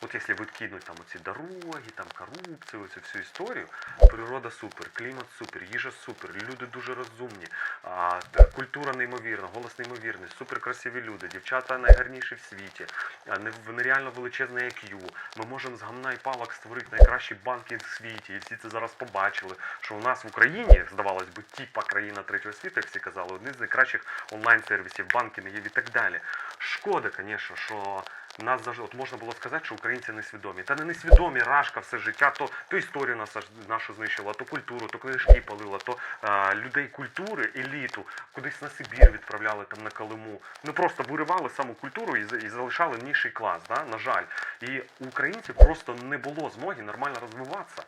От якщо відкинуть там оці дороги, там корупцію, оцю всю історію, природа супер, клімат супер, їжа супер, люди дуже розумні, а, культура неймовірна, голос неймовірний, супер красиві люди, дівчата найгарніші в світі, не- нереально величезне IQ. Ми можемо з гамна і палок створити найкращий банкінг в світі. І всі це зараз побачили, що у нас в Україні, здавалось би, типа країна третього світу, як всі казали, один з найкращих онлайн-сервісів, банкінгів і так далі. Шкода, звісно, що нас завжди, от можна було сказати, що українці несвідомі. Та не несвідомі рашка все життя, то, то історію нас нашу знищила, то культуру, то книжки палила, то а, людей культури, еліту, кудись на Сибір відправляли там на Калиму. Ну просто виривали саму культуру і, і залишали ніший клас, да? на жаль. І українців просто не було змоги нормально розвиватися.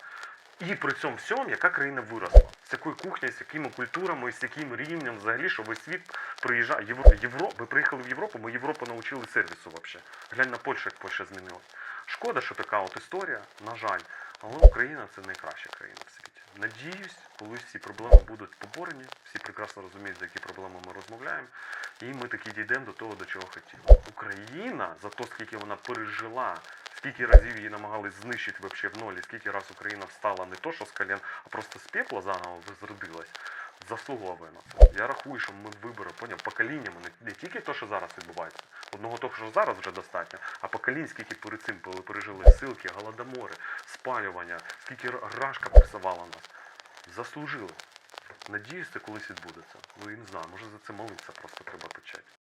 І при цьому всьому, яка країна виросла, з якою кухнею, з якими культурами, з яким рівнем взагалі, що весь світ приїжджає. Євро... Євро... Ви приїхали в Європу, ми Європу навчили сервісу взагалі. Глянь на Польщу, як Польща змінилась. Шкода, що така от історія, на жаль. Але Україна це найкраща країна в світі. Надіюсь, колись ці проблеми будуть поборені, всі прекрасно розуміють, за які проблеми ми розмовляємо, і ми таки дійдемо до того, до чого хотіли. Україна за те, скільки вона пережила, скільки разів її намагались знищити вообще в нолі, скільки раз Україна встала не то, що з колен, а просто з пепла заново возродилась. Заслуговує на це. Я рахую, що ми вибори поняв поколіннями, не, тільки те, що зараз відбувається. Одного того, що зараз вже достатньо, а поколінь, скільки перед цим пережили силки, голодомори, спалювання, скільки рашка пресувала нас. Заслужили. Надіюсь, це колись відбудеться. Ну і не знаю, може за це молитися просто треба почати.